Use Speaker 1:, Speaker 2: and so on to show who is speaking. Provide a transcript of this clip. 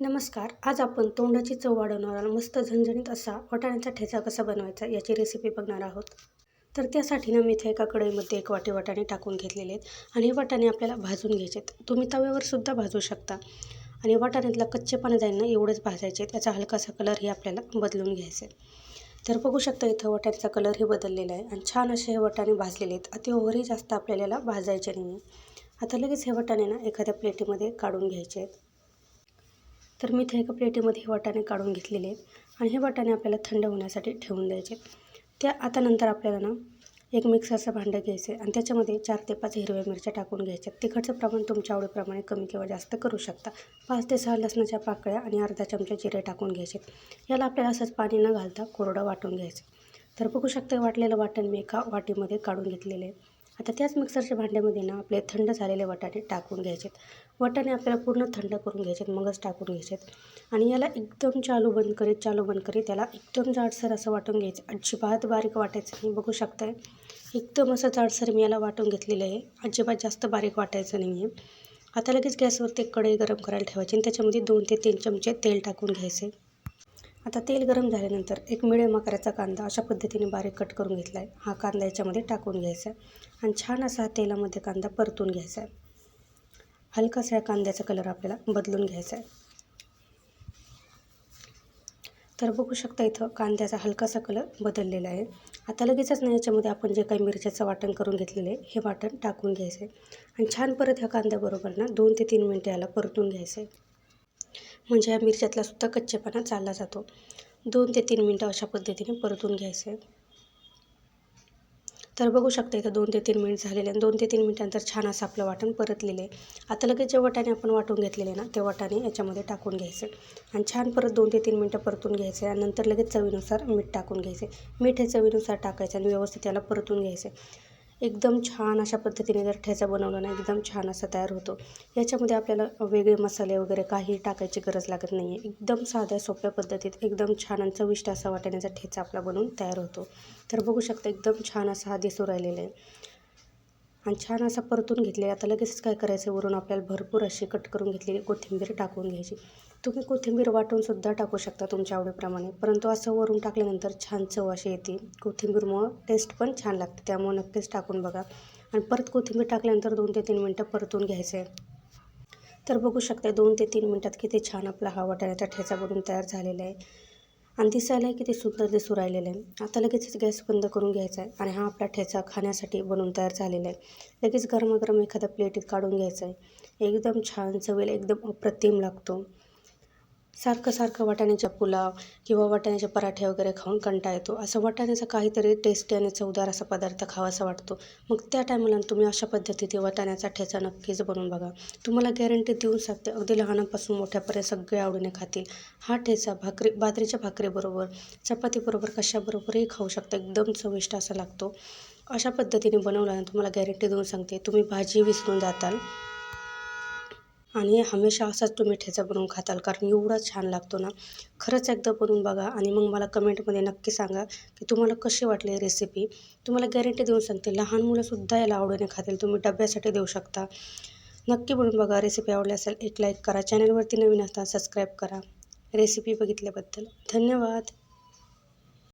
Speaker 1: नमस्कार. आज आपण तोंडाची चव वाढवणारा मस्त झणझणीत असा वाटाण्याचा ठेचा कसा बनवायचा याची रेसिपी बघणार आहोत. तर त्यासाठी ना मी इथे एका कढईमध्ये एक वाटी वाटाणे टाकून घेतलेले आहेत आणि हे वाटाणे आपल्याला भाजून घ्यायचे आहेत. तुम्ही तव्यावर सुद्धा भाजू शकता. आणि वाटाण्यातला कच्चेपणा जाईल ना एवढेच भाजायचे त्याचा हलकासा कलरही आपल्याला बदलून घ्यायचा आहे तर बघू शकता इथं वाटाण्याचा कलरही बदललेला आहे आणि छान असे हे वाटाणे भाजलेले आहेत. अति ओव्हरही जास्त आपल्याला भाजायचे नाही आहे आता लगेच हे वाटाणे ना एखाद्या प्लेटीमध्ये काढून घ्यायचे आहेत. तर मी इथे एका प्लेटीमध्ये हे वाटाणे काढून घेतलेले आहेत. आणि हे वाटाणे आपल्याला थंड होण्यासाठी ठेवून द्यायचे त्या आता नंतर आपल्याला ना एक मिक्सरचं भांडं घ्यायचं आहे. आणि त्याच्यामध्ये चार ते पाच हिरव्या मिरच्या टाकून घ्यायच्या तिखटचं प्रमाण तुमच्या आवडीप्रमाणे कमी किंवा जास्त करू शकता. पाच ते सहा लसणाच्या पाकळ्या आणि अर्धा चमचा जिरे टाकून घ्यायचे याला आपल्याला असंच पाणी न घालता कोरडं वाटून घ्यायचं तर बघू शकता वाटलेलं वाटण मी एका वाटीमध्ये काढून घेतलेले आहे. आता त्याच मिक्सरच्या भांड्यामध्ये ना आपले थंड झालेले वाटाणे टाकून घ्यायचे वाटाणे आपल्याला पूर्ण थंड करून घ्यायचे मगच टाकून घ्यायचे आणि याला एकदम चालू बंद करीत चालू बंद करीत त्याला एकदम जाडसर असं वाटून घ्यायचं. अजिबात बारीक वाटायचं नाही. बघू शकताय एकदम असं जाडसर मी याला वाटून घेतलेलं आहे. अजिबात जास्त बारीक वाटायचं नाही आहे. आता लगेच गॅसवरती कढई गरम करायला ठेवायची आणि त्याच्यामध्ये दोन ते तीन चमचे तेल टाकून घ्यायचे. आता तेल गरम झाल्यानंतर एक मिडियम आकाराचा कांदा अशा पद्धतीने बारीक कट करून घेतला आहे हा कांदा याच्यामध्ये टाकून घ्यायचा आहे. आणि छान असा हा तेलामध्ये कांदा परतून घ्यायचा आहे. हलकासा या कांद्याचा कलर आपल्याला बदलून घ्यायचा आहे. तर बघू शकता इथं कांद्याचा हलकासा कलर बदललेला आहे. आता लगेचच ना याच्यामध्ये आपण जे काही मिरच्याचं वाटण करून घेतलेलं आहे हे वाटण टाकून घ्यायचं आहे. आणि छान परत ह्या कांद्याबरोबर ना दोन ते तीन मिनटं याला परतून घ्यायचं आहे. म्हणजे या मिरच्यातला सुद्धा कच्चेपणा चालला जातो. दोन ते तीन मिनटं अशा पद्धतीने परतून घ्यायचं. आहे तर बघू शकता इथं दोन ते तीन मिनिट झालेले आणि दोन ते तीन मिनिटांनंतर छान असं आपलं वाटण परतलेलं. आहे आता लगेच जे वाटाणे आपण वाटून घेतलेले ना ते वाटाणे याच्यामध्ये टाकून घ्यायचे. आणि छान परत दोन ते तीन मिनटं परतून घ्यायचे आणि नंतर लगेच चवीनुसार मीठ टाकून घ्यायचे. मीठ हे चवीनुसार टाकायचं आणि व्यवस्थित याला परतून घ्यायचे. एकदम छान अशा पद्धतीने जर ठेचा बनवला ना एकदम छान असा तयार होतो. याच्यामध्ये आपल्याला वेगळे मसाले वगैरे काही टाकायची गरज लागत नाही आहे एकदम साध्या सोप्या पद्धतीत एकदम छान आणि चविष्ट असा वाटाण्याचा ठेचा आपला बनवून तयार होतो. तर बघू शकता एकदम छान असा हा दिसू राहिलेला आहे. आणि छान असा परतून घेतले आता लगेच काय करायचं? वरून आपल्याला भरपूर अशी कट करून घेतलेली कोथिंबीर टाकून घ्यायची. तुम्ही कोथिंबीर वाटूनसुद्धा टाकू शकता तुमच्या आवडीप्रमाणे. परंतु असं वरून टाकल्यानंतर छान चव अशी येते. कोथिंबीरमुळं टेस्ट पण छान लागते. त्यामुळं नक्कीच टाकून बघा. आणि परत कोथिंबीर टाकल्यानंतर दोन ते तीन मिनटं परतून घ्यायचं आहे तर बघू शकता दोन ते तीन मिनटात किती छान आपला हा वाटाण्याचा ठेचा बनून तयार झालेला आहे. आणि दिसायलाही किती सुंदर दिसू राहिलेलं आहे. आता लगेचच गॅस बंद करून घ्यायचा आहे आणि हा आपला ठेचा खाण्यासाठी बनवून तयार झालेला आहे. लगेच गरमागरम एखाद्या प्लेटीत काढून घ्यायचा आहे. एकदम छान चवेल एकदम अप्रतिम लागतो. सारखं सारखं वाटाण्याचा पुलाव किंवा वाटाण्याचे पराठे वगैरे खाऊन कंटा येतो. असं वाटाण्याचा काहीतरी टेस्टी आणि चवदार असा पदार्थ खावासा वाटतो. मग त्या टायमाला तुम्ही अशा पद्धतीने वाटाण्याचा ठेचा नक्कीच बनवून बघा. तुम्हाला गॅरंटी देऊन सांगते अगदी लहानापासून मोठ्यापर्यंत सगळे आवडीने खातील. हा ठेचा भाकरी बाजरीच्या भाकरीबरोबर चपातीबरोबर कशाबरोबरही खाऊ शकता. एकदम चविष्ट असा लागतो. अशा पद्धतीने बनवल्यानं तुम्हाला गॅरंटी देऊन सांगते तुम्ही भाजी विसरून जाताल. आणि हमेशा असाच तुम्ही ठेचा बनवून खाताल कारण एवढा छान लागतो ना. खरंच एकदा बनवून बघा आणि मग मला कमेंटमध्ये नक्की सांगा की तुम्हाला कशी वाटली रेसिपी तुम्हाला गॅरंटी देऊन सांगते लहान मुलंसुद्धा याला आवडीने खातील तुम्ही डब्यासाठी देऊ शकता. नक्की बनवून बघा रेसिपी आवडली असेल एक लाईक करा. चॅनलवरती नवीन असता सबस्क्राईब करा. रेसिपी बघितल्याबद्दल धन्यवाद.